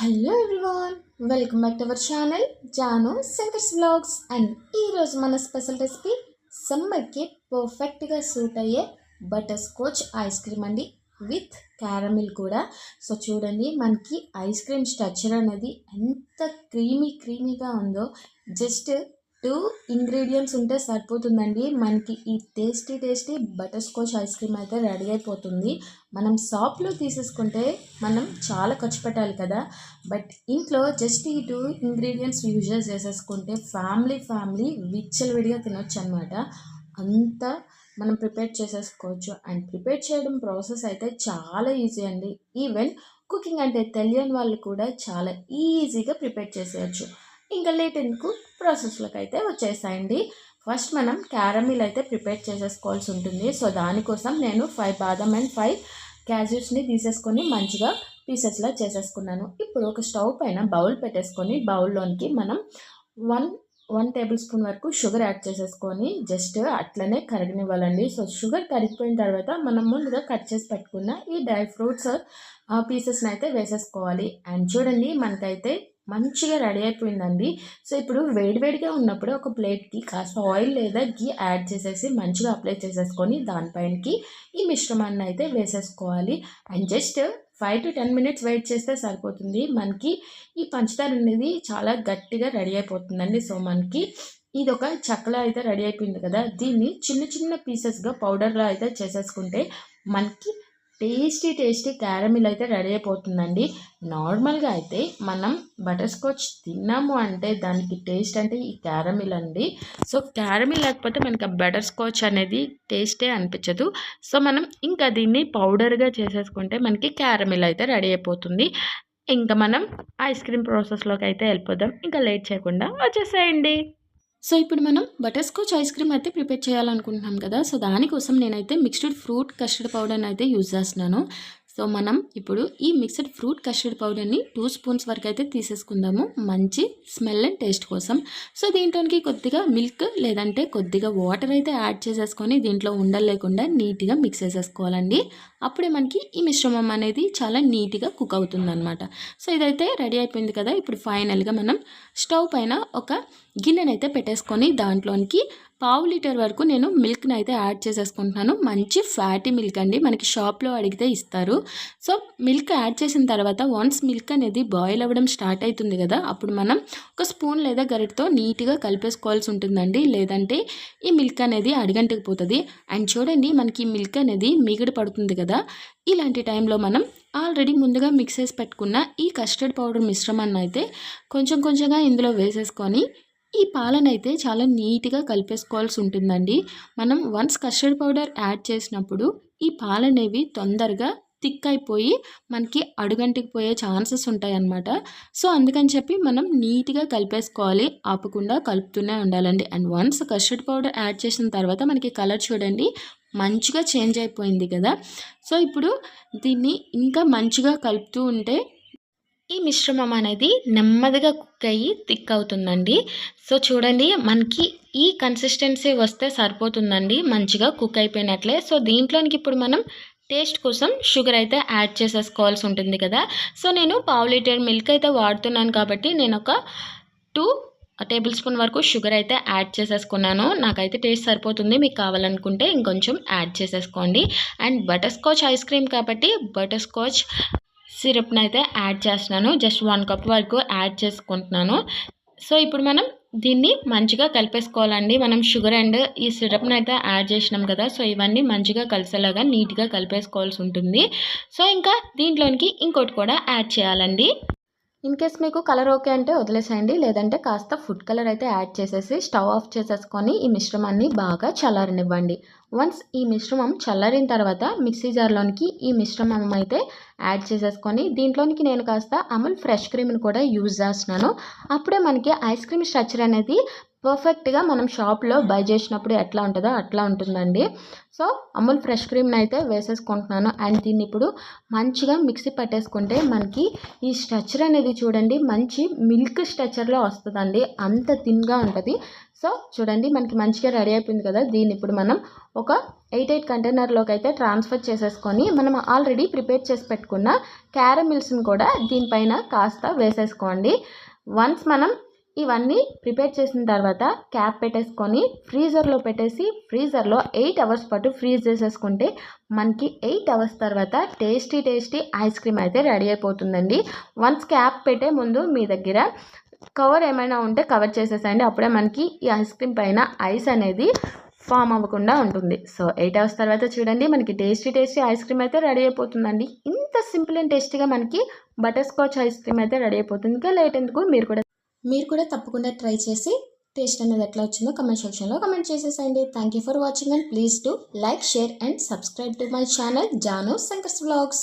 Hello everyone welcome back to our channel Janu Shankar's blogs and ఈరోజు మన special recipe సమ్మర్కి పర్ఫెక్ట్గా suit అయ్యే బటర్ స్కాచ్ ఐస్ క్రీమ్ అండి. విత్ క్యారమిల్ కూడా. సో చూడండి మనకి ఐస్ క్రీమ్ స్ట్రక్చర్ అనేది ఎంత క్రీమీ క్రీమీగా ఉందో. జస్ట్ టూ ఇంగ్రీడియంట్స్ ఉంటే సరిపోతుందండి. మనకి ఈ tasty tasty butterscotch ice cream అయితే రెడీ అయిపోతుంది. మనం షాప్లో తీసేసుకుంటే మనం చాలా ఖర్చు పెట్టాలి కదా. బట్ ఇంట్లో జస్ట్ ఈ టూ ఇంగ్రీడియంట్స్ యూజ్ చేసేసుకుంటే ఫ్యామిలీ ఫ్యామిలీ విచ్చలవిడిగా తినొచ్చు అనమాట అంత మనం ప్రిపేర్ చేసేసుకోవచ్చు. అండ్ ప్రిపేర్ చేయడం ప్రాసెస్ అయితే చాలా ఈజీ అండి. ఈవెన్ కుకింగ్ అంటే తెలియని వాళ్ళు కూడా చాలా ఈజీగా ప్రిపేర్ చేసేయచ్చు. ఇంకా లేట్ ఎందుకు ప్రాసెస్లోకి అయితే వచ్చేసాయండి ఫస్ట్ మనం క్యారమిల్ అయితే ప్రిపేర్ చేసేసుకోవాల్సి ఉంటుంది. సో దానికోసం నేను ఫైవ్ బాదం అండ్ ఫైవ్ క్యాజ్యూస్ని తీసేసుకొని మంచిగా పీసెస్లా చేసేసుకున్నాను. ఇప్పుడు ఒక స్టవ్ పైన బౌల్ పెట్టేసుకొని బౌల్లోనికి మనం వన్ వన్ టేబుల్ స్పూన్ వరకు షుగర్ యాడ్ చేసేసుకొని జస్ట్ అట్లనే కరిగినివ్వాలండి. సో షుగర్ కరిగిపోయిన తర్వాత మనం ముందుగా కట్ చేసి పెట్టుకున్న ఈ డ్రై ఫ్రూట్స్ పీసెస్ని అయితే వేసేసుకోవాలి. అండ్ చూడండి మనకైతే మంచిగా రెడీ అయిపోయిందండి. సో ఇప్పుడు వేడివేడిగా ఉన్నప్పుడు ఒక ప్లేట్కి కాస్త ఆయిల్ లేదా గీ యాడ్ చేసేసి మంచిగా అప్లై చేసేసుకొని దానిపైనకి ఈ మిశ్రమాన్ని అయితే వేసేసుకోవాలి. And just five to ten minutes wait చేస్తే సరిపోతుంది. మనకి ఈ పంచదార అనేది చాలా గట్టిగా రెడీ అయిపోతుందండి. సో మనకి ఇది ఒక చక్కల అయితే రెడీ అయిపోయింది కదా. దీన్ని చిన్న చిన్న పీసెస్గా పౌడర్లో అయితే చేసేసుకుంటే మనకి టేస్టీ టేస్టీ క్యారమిల్ అయితే రెడీ అయిపోతుందండి. నార్మల్గా అయితే మనం బటర్ స్కాచ్ తిన్నాము అంటే దానికి టేస్ట్ అంటే ఈ క్యారమిల్ అండి. సో క్యారమిల్ లేకపోతే మనకి ఆ బటర్ స్కాచ్ అనేది టేస్టే అనిపించదు. సో మనం ఇంకా దీన్ని పౌడర్గా చేసేసుకుంటే మనకి క్యారమిల్ అయితే రెడీ అయిపోతుంది. ఇంకా మనం ఐస్ క్రీమ్ ప్రాసెస్లోకి అయితే వెళ్ళిపోదాం. ఇంకా లేట్ చేయకుండా వచ్చేసేయండి. సో ఇప్పుడు మనం బటర్ స్కాచ్ ఐస్ క్రీమ్ అయితే ప్రిపేర్ చేయాలనుకుంటున్నాం కదా సో దానికోసం నేనైతే మిక్స్డ్ ఫ్రూట్ కస్టర్డ్ పౌడర్ని అయితే యూజ్ చేస్తున్నాను. సో మనం ఇప్పుడు ఈ మిక్స్డ్ ఫ్రూట్ కస్టర్డ్ పౌడర్ని టూ స్పూన్స్ వరకు అయితే తీసేసుకుందాము. మంచి స్మెల్ అండ్ టేస్ట్ కోసం. సో దీంట్లోకి కొద్దిగా మిల్క్ లేదంటే కొద్దిగా వాటర్ అయితే యాడ్ చేసేసుకొని దీంట్లో ఉండలు లేకుండా నీట్గా మిక్స్ చేసేసుకోవాలండి. అప్పుడే మనకి ఈ మిశ్రమం అనేది చాలా నీట్గా కుక్ అవుతుంది అనమాట సో ఇదైతే రెడీ అయిపోయింది కదా. ఇప్పుడు ఫైనల్గా మనం స్టవ్ పైన ఒక గిన్నెనైతే పెట్టేసుకొని దాంట్లోనికి పావు లీటర్ వరకు నేను మిల్క్ని అయితే యాడ్ చేసేసుకుంటున్నాను. మంచి ఫ్యాటీ మిల్క్ అండి. మనకి షాప్లో అడిగితే ఇస్తారు. సో మిల్క్ యాడ్ చేసిన తర్వాత వన్స్ మిల్క్ అనేది బాయిల్ అవ్వడం స్టార్ట్ అవుతుంది కదా అప్పుడు మనం ఒక స్పూన్ లేదా గరిటతో నీట్గా కలిపేసుకోవాల్సి ఉంటుందండి. లేదంటే ఈ మిల్క్ అనేది అడిగంటుకుపోతుంది అండ్ చూడండి మనకి ఈ మిల్క్ అనేది మిగిడి పడుతుంది కదా ఇలాంటి టైంలో మనం ఆల్రెడీ ముందుగా మిక్స్ చేసి పెట్టుకున్న ఈ కస్టర్డ్ పౌడర్ మిశ్రమాన్ని అయితే కొంచెం కొంచెంగా ఇందులో వేసేసుకొని ఈ పాలనైతే చాలా నీట్గా కలిపేసుకోవాల్సి ఉంటుందండి మనం వన్స్ కస్టర్డ్ పౌడర్ యాడ్ చేసినప్పుడు ఈ పాలనేవి తొందరగా థిక్ అయిపోయి మనకి అడుగంటికి పోయే ఛాన్సెస్ ఉంటాయన్నమాట. సో అందుకని చెప్పి మనం నీట్గా కలిపేసుకోవాలి ఆపకుండా కలుపుతూనే ఉండాలండి. And once custard powder add చేసిన తర్వాత మనకి కలర్ చూడండి మంచిగా చేంజ్ అయిపోయింది కదా. సో ఇప్పుడు దీన్ని ఇంకా మంచిగా కలుపుతూ ఉంటే ఈ మిశ్రమం అనేది నెమ్మదిగా కుక్ అయ్యి థిక్ అవుతుందండి. సో చూడండి మనకి ఈ కన్సిస్టెన్సీ వస్తే సరిపోతుందండి. మంచిగా కుక్ అయిపోయినట్లే. సో దీంట్లోనికి ఇప్పుడు మనం టేస్ట్ కోసం షుగర్ అయితే యాడ్ చేసేసుకోవాల్సి ఉంటుంది కదా. సో నేను పావు లీటర్ మిల్క్ అయితే వాడుతున్నాను కాబట్టి నేను ఒక టూ టేబుల్ స్పూన్ వరకు షుగర్ అయితే యాడ్ చేసేసుకున్నాను. నాకైతే టేస్ట్ సరిపోతుంది. మీకు కావాలనుకుంటే ఇంకొంచెం యాడ్ చేసేసుకోండి. And butter scotch ice cream కాబట్టి బటర్ స్కాచ్ సిరప్ని అయితే యాడ్ చేస్తున్నాను. జస్ట్ వన్ కప్ వరకు యాడ్ చేసుకుంటున్నాను. సో ఇప్పుడు మనం దీన్ని మంచిగా కలిపేసుకోవాలండి. మనం షుగర్ అండ్ ఈ సిరప్ని అయితే యాడ్ చేసినాం కదా సో ఇవన్నీ మంచిగా కలిసేలాగా నీట్గా కలిపేసుకోవాల్సి ఉంటుంది. సో ఇంకా దీంట్లోనికి ఇంకోటి కూడా యాడ్ చేయాలండి. ఇన్ కేస్ మీకు కలర్ ఓకే అంటే వదిలేసేయండి. లేదంటే కాస్త ఫుడ్ కలర్ అయితే యాడ్ చేసేసి స్టవ్ ఆఫ్ చేసేసుకొని ఈ మిశ్రమాన్ని బాగా చల్లారనివ్వండి. వన్స్ ఈ మిశ్రమం చల్లారిన తర్వాత మిక్సీ జార్లోనికి ఈ మిశ్రమం అయితే యాడ్ చేసేసుకొని దీంట్లోనికి నేను కాస్త అమూల్ ఫ్రెష్ క్రీమ్ని కూడా యూజ్ చేస్తున్నాను. అప్పుడే మనకి ఐస్ క్రీమ్ స్ట్రక్చర్ అనేది పర్ఫెక్ట్గా మనం షాప్లో బై చేసినప్పుడు ఎట్లా ఉంటుందో అట్లా ఉంటుందండి. సో అమూల్ ఫ్రెష్ క్రీమ్ని అయితే వేసేసుకుంటున్నాను. అండ్ దీన్ని ఇప్పుడు మంచిగా మిక్సీ పట్టేసుకుంటే మనకి ఈ స్ట్రక్చర్ అనేది చూడండి మంచి మిల్క్ స్ట్రక్చర్లో వస్తుందండి. అంత థిన్గా ఉంటుంది. సో చూడండి మనకి మంచిగా రెడీ అయిపోయింది కదా. దీన్ని ఇప్పుడు మనం ఒక ఎయిట్ ఎయిట్ కంటైనర్లోకి అయితే ట్రాన్స్ఫర్ చేసేసుకొని మనం ఆల్రెడీ ప్రిపేర్ చేసి పెట్టుకున్న క్యారమిల్స్ని కూడా దీనిపైన కాస్త వేసేసుకోండి. వన్స్ మనం ఇవన్నీ ప్రిపేర్ చేసిన తర్వాత క్యాప్ పెట్టేసుకొని ఫ్రీజర్లో పెట్టేసి ఫ్రీజర్లో ఎయిట్ అవర్స్ పాటు ఫ్రీజ్ చేసేసుకుంటే మనకి ఎయిట్ అవర్స్ తర్వాత టేస్టీ టేస్టీ ఐస్ క్రీమ్ అయితే రెడీ అయిపోతుందండి. వన్స్ క్యాప్ పెట్టే ముందు మీ దగ్గర కవర్ ఏమైనా ఉంటే కవర్ చేసేసండి అప్పుడే మనకి ఈ ఐస్ క్రీమ్ పైన ఐస్ అనేది ఫామ్ అవ్వకుండా ఉంటుంది. సో ఎయిట్ అవర్స్ తర్వాత చూడండి మనకి టేస్టీ టేస్టీ ఐస్ క్రీమ్ అయితే రెడీ అయిపోతుందండి. ఇంత సింపుల్ అండ్ టేస్టీగా మనకి బటర్ స్కాచ్ ఐస్ క్రీమ్ అయితే రెడీ అయిపోతుంది. ఇంకా లేట్ ఎందుకు? మీరు కూడా మీరు కూడా తప్పకుండా ట్రై చేసి టేస్ట్ అనేది ఎట్లా వచ్చిందో కమెంట్ సెక్షన్లో comment చేసేసండి thank you for watching and please to like share and subscribe to my channel Janu Shankar's blogs